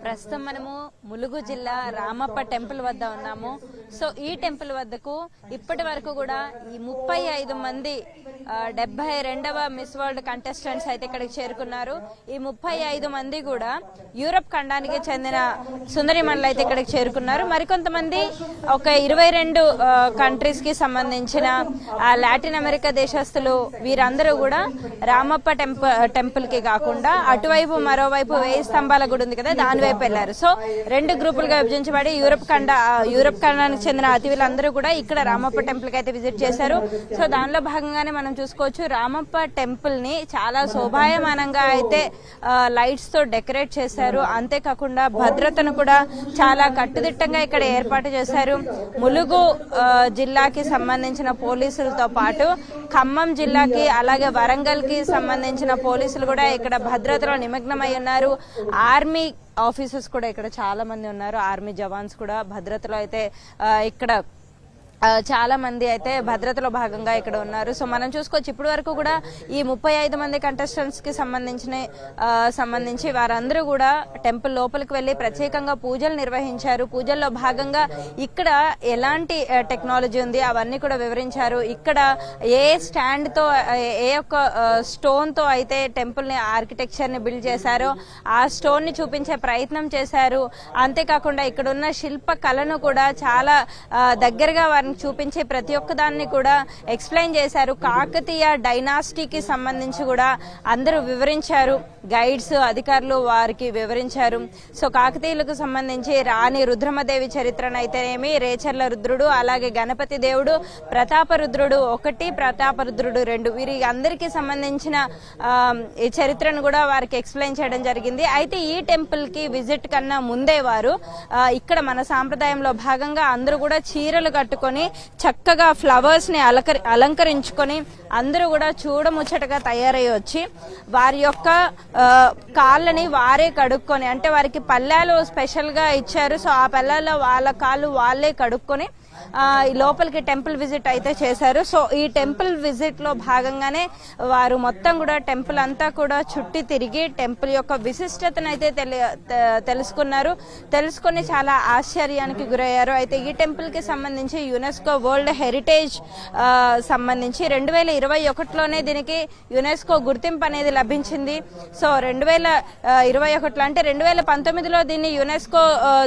ప్రస్తుతం మనము ములుగు జిల్లా రామప్ప టెంపుల్ వద్ద ఉన్నాము. సో ఈ టెంపుల్ వద్దకు ఇప్పటి వరకు కూడా ఈ ముప్పై ఐదు మంది ఆ, డెబ్బై రెండవ మిస్ వరల్డ్ కంటెస్టెంట్స్ అయితే ఇక్కడికి చేరుకున్నారు. ఈ ముప్పై ఐదు మంది కూడా యూరప్ ఖండానికి చెందిన సుందరి మండలి అయితే ఇక్కడికి చేరుకున్నారు. మరికొంతమంది ఒక ఇరవై రెండు కంట్రీస్కి సంబంధించిన లాటిన్ అమెరికా దేశస్తులు వీరందరూ కూడా రామప్ప టెంపుల్ టెంపుల్కి కాకుండా అటువైపు మరోవైపు వేయి స్తంభాల గుడి ఉంది కదా దాని వైపు వెళ్ళారు. సో రెండు గ్రూపులుగా విభజించబడి యూరప్ ఖండ ఆ, యూరప్ ఖండానికి చెందిన అతిథులందరూ కూడా ఇక్కడ రామప్ప టెంపుల్కి అయితే విజిట్ చేశారు. సో దానిలో భాగంగానే మనం చూసుకోవచ్చు రామప్ప టెంపుల్ని చాలా శోభాయమానంగా అయితే లైట్స్తో డెకరేట్ చేశారు. అంతేకాకుండా భద్రతను కూడా చాలా కట్టుదిట్టంగా ఇక్కడ ఏర్పాటు చేశారు. ములుగు జిల్లాకి సంబంధించిన పోలీసులతో పాటు ఖమ్మం జిల్లాకి అలాగే వరంగల్కి సంబంధించిన పోలీసులు కూడా ఇక్కడ భద్రతలో నిమగ్నమై ఉన్నారు. ఆర్మీ ఆఫీసర్స్ కూడా ఇక్కడ చాలా మంది ఉన్నారు. ఆర్మీ జవాన్స్ కూడా. భద్రతలో అయితే ఇక్కడ చాలా మంది అయితే భద్రతలో భాగంగా ఇక్కడ ఉన్నారు. సో మనం చూసుకోవచ్చు ఇప్పటి వరకు కూడా ఈ ముప్పై ఐదు మంది కంటెస్టెంట్స్కి సంబంధించిన సంబంధించి వారందరూ కూడా టెంపుల్ లోపలికి వెళ్ళి ప్రత్యేకంగా పూజలు నిర్వహించారు. పూజల్లో భాగంగా ఇక్కడ ఎలాంటి టెక్నాలజీ ఉంది అవన్నీ కూడా వివరించారు. ఇక్కడ ఏ స్టాండ్తో ఏ ఒక్క స్టోన్తో అయితే టెంపుల్ని ఆర్కిటెక్చర్ని బిల్డ్ చేశారో ఆ స్టోన్ని చూపించే ప్రయత్నం చేశారు. అంతేకాకుండా ఇక్కడ ఉన్న శిల్ప కళను కూడా చాలా దగ్గరగా వారిని చూపించే ప్రతి ఒక్క దాన్ని కూడా ఎక్స్ప్లెయిన్ చేశారు. కాకతీయ డైనాసిటీకి సంబంధించి కూడా అందరూ వివరించారు. గైడ్స్ అధికారులు వారికి వివరించారు. సో కాకతీయులకు సంబంధించి రాణి రుద్రమదేవి చరిత్రను రేచర్ల రుద్రుడు అలాగే గణపతి దేవుడు ప్రతాప రుద్రుడు ఒకటి ప్రతాప రుద్రుడు రెండు. వీరి అందరికీ సంబంధించిన ఈ చరిత్రను కూడా వారికి ఎక్స్ప్లెయిన్ చేయడం జరిగింది. అయితే ఈ టెంపుల్కి విజిట్ కన్నా ముందే వారు ఇక్కడ మన సాంప్రదాయంలో భాగంగా అందరూ కూడా చీరలు కట్టుకొని చక్కగా ఫ్లవర్స్ని అలంకరించుకొని అందరూ కూడా చూడముచ్చటగా తయారై వచ్చి వారి యొక్క ఆ, కాళ్ళని వారే కడుక్కొని అంటే వారికి పల్లెలు స్పెషల్గా ఇచ్చారు. సో ఆ పల్లెల్లో వాళ్ళ కాళ్ళు వాళ్ళే కడుక్కొని లోపలికి టెంపుల్ విజిట్ అయితే చేశారు. సో ఈ టెంపుల్ విజిట్లో భాగంగానే వారు మొత్తం కూడా టెంపుల్ అంతా కూడా చుట్టి తిరిగి టెంపుల్ యొక్క విశిష్టతను అయితే తెలుసుకున్నారు. తెలుసుకొని చాలా ఆశ్చర్యానికి గురయ్యారు. అయితే ఈ టెంపుల్కి సంబంధించి యునెస్కో వరల్డ్ హెరిటేజ్ సంబంధించి రెండు వేల ఇరవై ఒకటిలోనే దీనికి యునెస్కో గుర్తింపు అనేది లభించింది. సో రెండు వేల ఇరవై ఒకటిలో అంటే రెండు వేల పంతొమ్మిదిలో దీన్ని యునెస్కో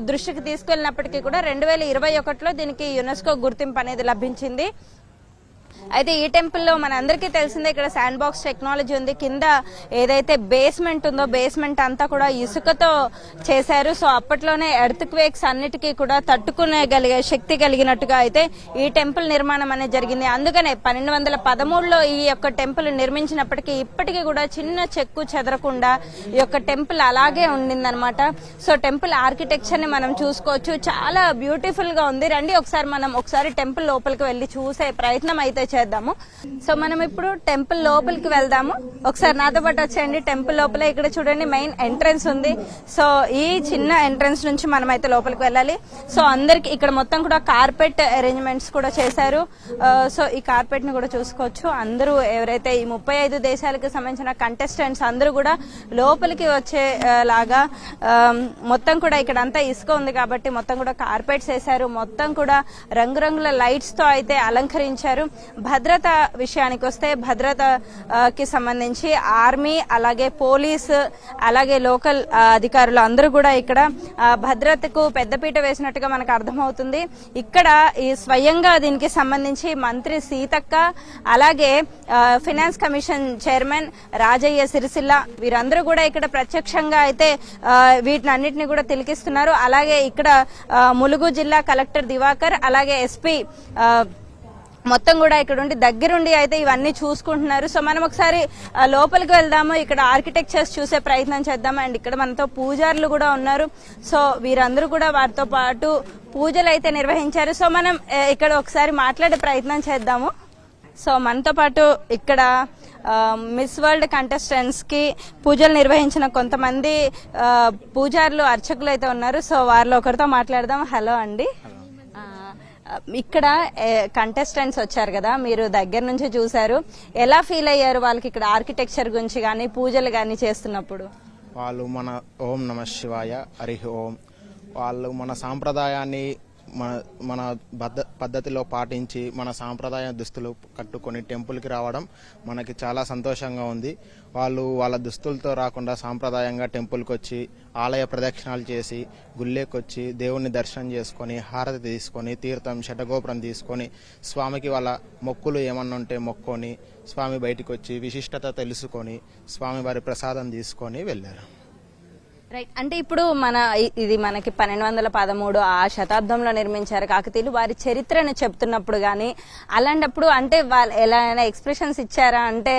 దృష్టికి తీసుకెళ్ళినప్పటికీ కూడా రెండు వేల ఇరవై ఒకటిలో దీనికి యునెస్కో గుర్తింపు అనేది లభించింది. అయితే ఈ టెంపుల్లో మన అందరికీ తెలిసిందే ఇక్కడ శాండ్ బాక్స్ టెక్నాలజీ ఉంది. కింద ఏదైతే బేస్మెంట్ ఉందో బేస్మెంట్ అంతా కూడా ఇసుకతో చేశారు. సో అప్పట్లోనే ఎర్త్ క్వేక్స్ అన్నిటికీ కూడా తట్టుకునేగలిగే శక్తి కలిగినట్టుగా అయితే ఈ టెంపుల్ నిర్మాణం అనేది జరిగింది. అందుకనే పన్నెండు వందల పదమూడులో ఈ యొక్క టెంపుల్ నిర్మించినప్పటికీ ఇప్పటికీ కూడా చిన్న చెక్కు చెదరకుండా ఈ యొక్క టెంపుల్ అలాగే ఉండిందనమాట సో టెంపుల్ ఆర్కిటెక్చర్ని మనం చూసుకోవచ్చు. చాలా బ్యూటిఫుల్గా ఉంది. రండి ఒకసారి మనం ఒకసారి టెంపుల్ లోపలికి వెళ్ళి చూసే ప్రయత్నం అయితే చేద్దాము. సో మనం ఇప్పుడు టెంపుల్ లోపలికి వెళ్దాము. ఒకసారి నాతో పాటు వచ్చేయండి. టెంపుల్ లోపల ఇక్కడ చూడండి మెయిన్ ఎంట్రన్స్ ఉంది. సో ఈ చిన్న ఎంట్రన్స్ నుంచి మనం అయితే లోపలికి వెళ్ళాలి. సో అందరికి ఇక్కడ మొత్తం కూడా కార్పెట్ అరేంజ్మెంట్స్ కూడా చేశారు. సో ఈ కార్పెట్ని కూడా చూసుకోవచ్చు. అందరూ ఎవరైతే ఈ ముప్పై ఐదు దేశాలకు సంబంధించిన కంటెస్టెంట్స్ అందరూ కూడా లోపలికి వచ్చే లాగా మొత్తం కూడా ఇక్కడ అంతా ఇసుక ఉంది కాబట్టి మొత్తం కూడా కార్పెట్స్ వేశారు. మొత్తం కూడా రంగురంగుల లైట్స్తో అయితే అలంకరించారు. భద్రత విషయానికి వస్తే భద్రత కి సంబంధించి ఆర్మీ అలాగే పోలీస్ అలాగే లోకల్ అధికారులు అందరూ కూడా ఇక్కడ భద్రతకు పెద్దపీట వేసినట్టుగా మనకు అర్థమవుతుంది. ఇక్కడ ఈ స్వయంగా దీనికి సంబంధించి మంత్రి సీతక్క అలాగే finance commission chairman Rajaiah Sircilla వీరందరూ కూడా ఇక్కడ ప్రత్యక్షంగా అయితే వీటిని అన్నిటిని కూడా తిలకిస్తున్నారు. అలాగే ఇక్కడ ములుగు జిల్లా కలెక్టర్ దివాకర్ అలాగే ఎస్పీ మొత్తం కూడా ఇక్కడ ఉండి దగ్గరుండి అయితే ఇవన్నీ చూసుకుంటున్నారు. సో మనం ఒకసారి లోపలికి వెళ్దాము. ఇక్కడ ఆర్కిటెక్చర్స్ చూసే ప్రయత్నం చేద్దాం అండ్ ఇక్కడ మనతో పూజారులు కూడా ఉన్నారు. సో వీరందరూ కూడా వారితో పాటు పూజలు అయితే నిర్వహించారు. సో మనం ఇక్కడ ఒకసారి మాట్లాడే ప్రయత్నం చేద్దాము. సో మనతో పాటు ఇక్కడ మిస్ వరల్డ్ కంటెస్టెంట్స్కి పూజలు నిర్వహించిన కొంతమంది పూజారులు అర్చకులు అయితే ఉన్నారు. సో వారిలో ఒకరితో మాట్లాడదాం హలో అండి. ఇక్కడ కంటెస్టెంట్స్ వచ్చారు కదా మీరు దగ్గర నుంచి చూసారు ఎలా ఫీల్ అయ్యారు వాళ్ళకి ఇక్కడ ఆర్కిటెక్చర్ గురించి కానీ పూజలు కానీ చేస్తున్నప్పుడు? వాళ్ళు మన ఓం నమ శివాయ హరి ఓం. వాళ్ళు మన సాంప్రదాయాన్ని మన మన బద్ద పద్ధతిలో పాటించి మన సాంప్రదాయ దుస్తులు కట్టుకొని టెంపుల్కి రావడం మనకి చాలా సంతోషంగా ఉంది. వాళ్ళు వాళ్ళ దుస్తులతో రాకుండా సాంప్రదాయంగా టెంపుల్కి వచ్చి ఆలయ ప్రదక్షిణాలు చేసి గుళ్ళేకొచ్చి దేవుణ్ణి దర్శనం చేసుకొని హారతి తీసుకొని తీర్థం శటగోపురం తీసుకొని స్వామికి వాళ్ళ మొక్కులు ఏమన్నా ఉంటే మొక్కొని స్వామి బయటికి వచ్చి విశిష్టత తెలుసుకొని స్వామి వారి ప్రసాదం తీసుకొని వెళ్ళారు. రైట్ అంటే ఇప్పుడు మన ఇది మనకి పన్నెండు వందల పదమూడు ఆ శతాబ్దంలో నిర్మించారు కాకతీయులు. వారి చరిత్రను చెప్తున్నప్పుడు కానీ అలాంటప్పుడు అంటే వాళ్ళు ఎలా ఎక్స్ప్రెషన్స్ ఇచ్చారా? అంటే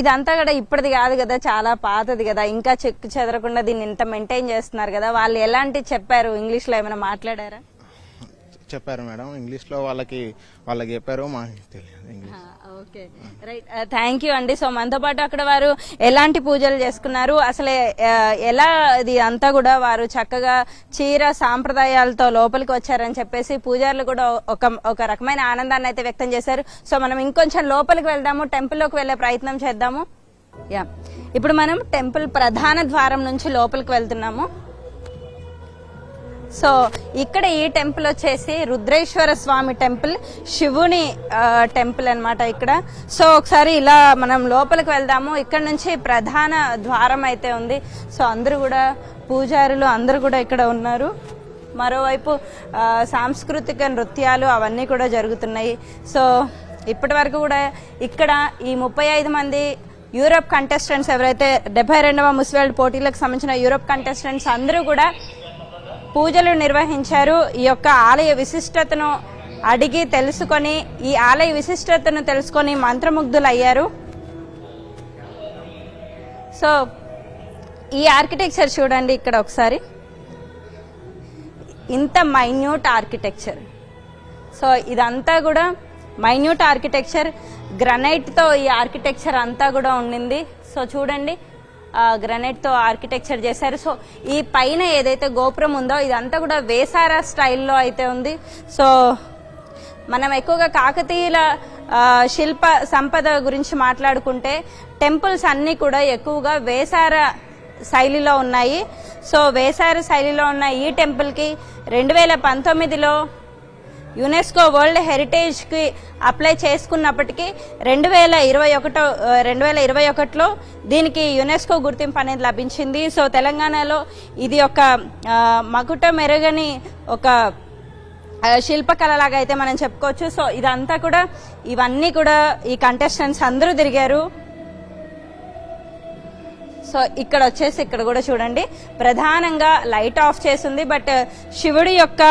ఇదంతా కూడా ఇప్పటిది కాదు కదా చాలా పాతది కదా ఇంకా చెక్కు చెదరకుండా దీన్ని ఇంత మెయింటైన్ చేస్తున్నారు కదా వాళ్ళు ఎలాంటి చెప్పారు? ఇంగ్లీష్లో ఏమైనా మాట్లాడారా? చెప్పారు మేడం. ఇంగ్లీష్లో వాళ్ళకి వాళ్ళకి చెప్పారు మాకు తెలియదు. English. Okay. Right. Thank you అండి. సో మనతో పాటు అక్కడ వారు ఎలాంటి పూజలు చేసుకున్నారు? అసలే ఎలా ఇది అంతా కూడా వారు చక్కగా చీర సాంప్రదాయాలతో లోపలికి వచ్చారని చెప్పేసి పూజారులు కూడా ఒక ఒక రకమైన ఆనందాన్ని అయితే వ్యక్తం చేశారు. సో మనం ఇంకొంచెం లోపలికి వెళ్దాము టెంపుల్లోకి వెళ్ళే ప్రయత్నం చేద్దాము. యా ఇప్పుడు మనం టెంపుల్ ప్రధాన ద్వారం నుంచి లోపలికి వెళ్తున్నాము. సో ఇక్కడ ఈ టెంపుల్ వచ్చేసి రుద్రేశ్వర స్వామి టెంపుల్ శివుని టెంపుల్ అనమాట ఇక్కడ. సో ఒకసారి ఇలా మనం లోపలికి వెళ్దాము. ఇక్కడ నుంచి ప్రధాన ద్వారం అయితే ఉంది. సో అందరూ కూడా పూజారులు అందరూ కూడా ఇక్కడ ఉన్నారు. మరోవైపు సాంస్కృతిక నృత్యాలు అవన్నీ కూడా జరుగుతున్నాయి. సో ఇప్పటి వరకు కూడా ఇక్కడ ఈ ముప్పై ఐదు మంది యూరోప్ కంటెస్టెంట్స్ ఎవరైతే డెబ్బై రెండవ ముస్వెల్డ్ పోటీలకు సంబంధించిన యూరోప్ కంటెస్టెంట్స్ అందరూ కూడా పూజలు నిర్వహించారు. ఈ యొక్క ఆలయ విశిష్టతను అడిగి తెలుసుకొని ఈ ఆలయ విశిష్టతను తెలుసుకొని మంత్రముగ్ధులయ్యారు. సో ఈ ఆర్కిటెక్చర్ చూడండి ఇక్కడ ఒకసారి. ఇంత మైన్యూట్ ఆర్కిటెక్చర్ సో ఇదంతా కూడా మైన్యూట్ ఆర్కిటెక్చర్ గ్రనైట్తో ఈ ఆర్కిటెక్చర్ అంతా కూడా ఉండింది. సో చూడండి. గ్రనైట్తో ఆర్కిటెక్చర్ చేశారు. సో ఈ పైన ఏదైతే గోపురం ఉందో ఇదంతా కూడా వేసారా స్టైల్లో అయితే ఉంది. సో మనం ఎక్కువగా కాకతీయుల శిల్ప సంపద గురించి మాట్లాడుకుంటే టెంపుల్స్ అన్నీ కూడా ఎక్కువగా వేసార శైలిలో ఉన్నాయి. సో వేసార శైలిలో ఉన్న ఈ టెంపుల్కి రెండు వేల పంతొమ్మిదిలో యునెస్కో వరల్డ్ హెరిటేజ్కి అప్లై చేసుకున్నప్పటికీ రెండు వేల ఇరవై ఒకటో రెండు వేల ఇరవై ఒకటిలో దీనికి యునెస్కో గుర్తింపు అనేది లభించింది. సో తెలంగాణలో ఇది ఒక మకుట మెరుగని ఒక శిల్పకళలాగా అయితే మనం చెప్పుకోవచ్చు. సో ఇదంతా కూడా ఇవన్నీ కూడా ఈ కంటెస్టెంట్స్ అందరూ తిరిగారు. సో ఇక్కడ వచ్చేసి ఇక్కడ కూడా చూడండి. ప్రధానంగా లైట్ ఆఫ్ చేసింది బట్ శివుడి యొక్క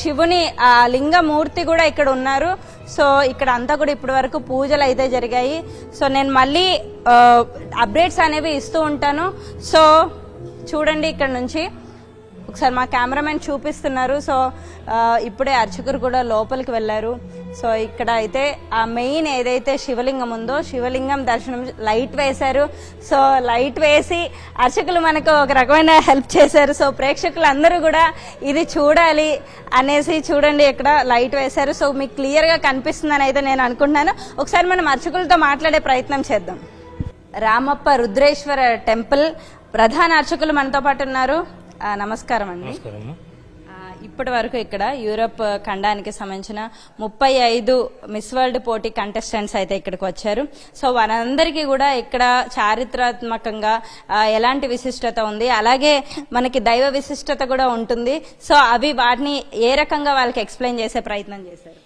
శివుని ఆ లింగమూర్తి కూడా ఇక్కడ ఉన్నారు. సో ఇక్కడ అంతా కూడా ఇప్పటి వరకు పూజలు అయితే జరిగాయి. సో నేను మళ్ళీ అప్డేట్స్ అనేవి ఇస్తూ ఉంటాను. సో చూడండి ఇక్కడ నుంచి. ఒకసారి మా కెమెరామెన్ చూపిస్తున్నారు. సో ఇప్పుడే అర్చకులు కూడా లోపలికి వెళ్ళారు. సో ఇక్కడ అయితే ఆ మెయిన్ ఏదైతే శివలింగం ఉందో శివలింగం దర్శనం లైట్ వేశారు. సో లైట్ వేసి అర్చకులు మనకు ఒక రకమైన హెల్ప్ చేశారు. సో ప్రేక్షకులు అందరూ కూడా ఇది చూడాలి అనేసి చూడండి ఇక్కడ లైట్ వేశారు. సో మీకు క్లియర్గా కనిపిస్తుందని అయితే నేను అనుకుంటున్నాను. ఒకసారి మనం అర్చకులతో మాట్లాడే ప్రయత్నం చేద్దాం. రామప్ప రుద్రేశ్వర టెంపుల్ ప్రధాన అర్చకులు మనతో పాటు ఉన్నారు. నమస్కారం అండి. ఇప్పటి వరకు ఇక్కడ యూరప్ ఖండానికి సంబంధించిన ముప్పై ఐదు మిస్ వరల్డ్ పోటీ కంటెస్టెంట్స్ అయితే ఇక్కడికి వచ్చారు. సో వారందరికీ కూడా ఇక్కడ చారిత్రాత్మకంగా ఎలాంటి విశిష్టత ఉంది? అలాగే మనకి దైవ విశిష్టత కూడా ఉంటుంది. సో అవి వాటిని ఏ రకంగా వాళ్ళకి ఎక్స్ప్లెయిన్ చేసే ప్రయత్నం చేశారు?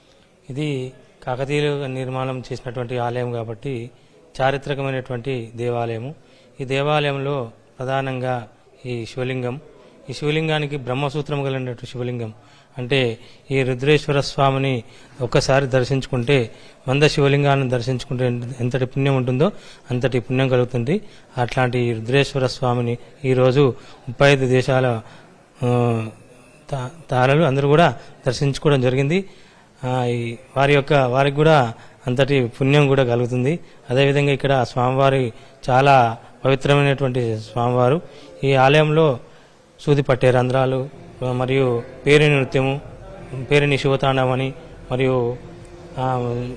ఇది కాకతీయులు నిర్మాణం చేసినటువంటి ఆలయం కాబట్టి చారిత్రకమైనటువంటి దేవాలయము. ఈ దేవాలయంలో ప్రధానంగా ఈ శివలింగం ఈ శివలింగానికి బ్రహ్మసూత్రం కలిగినటువంటి శివలింగం. అంటే ఈ రుద్రేశ్వర స్వామిని ఒక్కసారి దర్శించుకుంటే వంద శివలింగాన్ని దర్శించుకుంటే ఎంతటి పుణ్యం ఉంటుందో అంతటి పుణ్యం కలుగుతుంది. అట్లాంటి రుద్రేశ్వర స్వామిని ఈరోజు ముప్పై ఐదు దేశాల తా- తారలు అందరూ కూడా దర్శించుకోవడం జరిగింది. ఈ వారి యొక్క వారికి కూడా అంతటి పుణ్యం కూడా కలుగుతుంది. అదేవిధంగా ఇక్కడ స్వామివారి చాలా పవిత్రమైనటువంటి స్వామివారు. ఈ ఆలయంలో సూది పట్టే రంధ్రాలు మరియు పేరు నృత్యము పేరుని శివతాండవం అని మరియు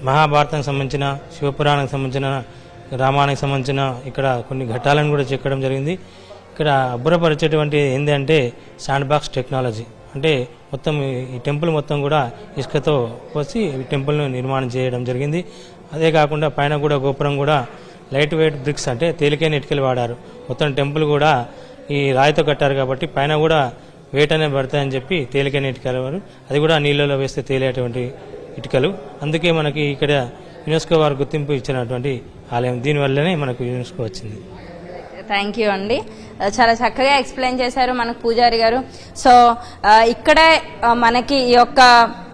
మహాభారతానికి సంబంధించిన శివపురాణానికి సంబంధించిన రామానికి సంబంధించిన ఇక్కడ కొన్ని ఘట్టాలను కూడా చెక్కడం జరిగింది. ఇక్కడ అబ్బురపరిచేటువంటి ఏంటంటే శాండ్ బాక్స్ టెక్నాలజీ అంటే మొత్తం ఈ- ఈ టెంపుల్ మొత్తం కూడా ఇసుకతో పోసి ఈ టెంపుల్ను నిర్మాణం చేయడం జరిగింది. అదే కాకుండా పైన కూడా గోపురం కూడా లైట్ వెయిట్ బ్రిక్స్ అంటే తేలికైన ఇటుకలు వాడారు. మొత్తం టెంపుల్ కూడా ఈ రాయితో కట్టారు కాబట్టి పైన కూడా వెయిట్ అనేది పడతాయని చెప్పి తేలికైన ఇటుకలు వారు అది కూడా నీళ్ళలో వేస్తే తేలేటువంటి ఇటుకలు. అందుకే మనకి ఇక్కడ యునెస్కో వారు గుర్తింపు ఇచ్చినటువంటి ఆలయం. దీనివల్లనే మనకు యునెస్కో వచ్చింది. థ్యాంక్ యూ అండి. చాలా చక్కగా ఎక్స్ప్లెయిన్ చేశారు మనకు పూజారి గారు. సో ఇక్కడే మనకి ఈ యొక్క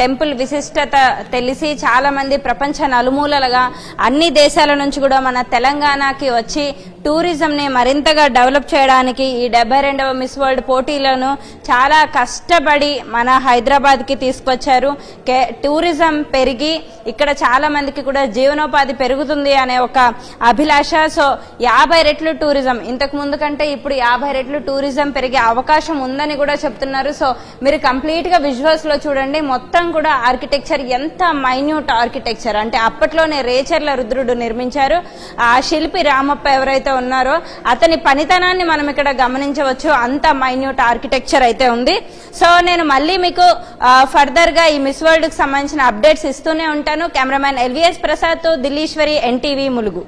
టెంపుల్ విశిష్టత తెలిసి చాలా మంది ప్రపంచ నలుమూలలుగా అన్ని దేశాల నుంచి కూడా మన తెలంగాణకి వచ్చి టూరిజంని మరింతగా డెవలప్ చేయడానికి ఈ డెబ్బై రెండవ మిస్ వరల్డ్ పోటీలను చాలా కష్టపడి మన హైదరాబాద్కి తీసుకొచ్చారు. కే టూరిజం పెరిగి ఇక్కడ చాలా మందికి కూడా జీవనోపాధి పెరుగుతుంది అనే ఒక అభిలాష. సో యాభై రెట్లు టూరిజం. ఇంతకు ముందు కంటే ఇప్పుడు యాభై రెట్లు టూరిజం పెరిగే అవకాశం ఉందని కూడా చెప్తున్నారు. సో మీరు కంప్లీట్గా విజువల్స్లో చూడండి. మొత్తం కూడా ఆర్కిటెక్చర్ ఎంత మైన్యూట్ ఆర్కిటెక్చర్ అంటే అప్పట్లోనే రేచర్ల రుద్రుడు నిర్మించారు. ఆ శిల్పి రామప్ప ఎవరైతే ఉన్నారో అతని పనితనాన్ని మనం ఇక్కడ గమనించవచ్చు. అంత మైన్యూట్ ఆర్కిటెక్చర్ అయితే ఉంది. సో నేను మళ్ళీ మీకు ఫర్దర్గా ఈ మిస్ వరల్డ్కు సంబంధించిన అప్డేట్స్ ఇస్తూనే ఉంటాను. Cameraman LVS Prasad Dilleshwari NTV Mulugu.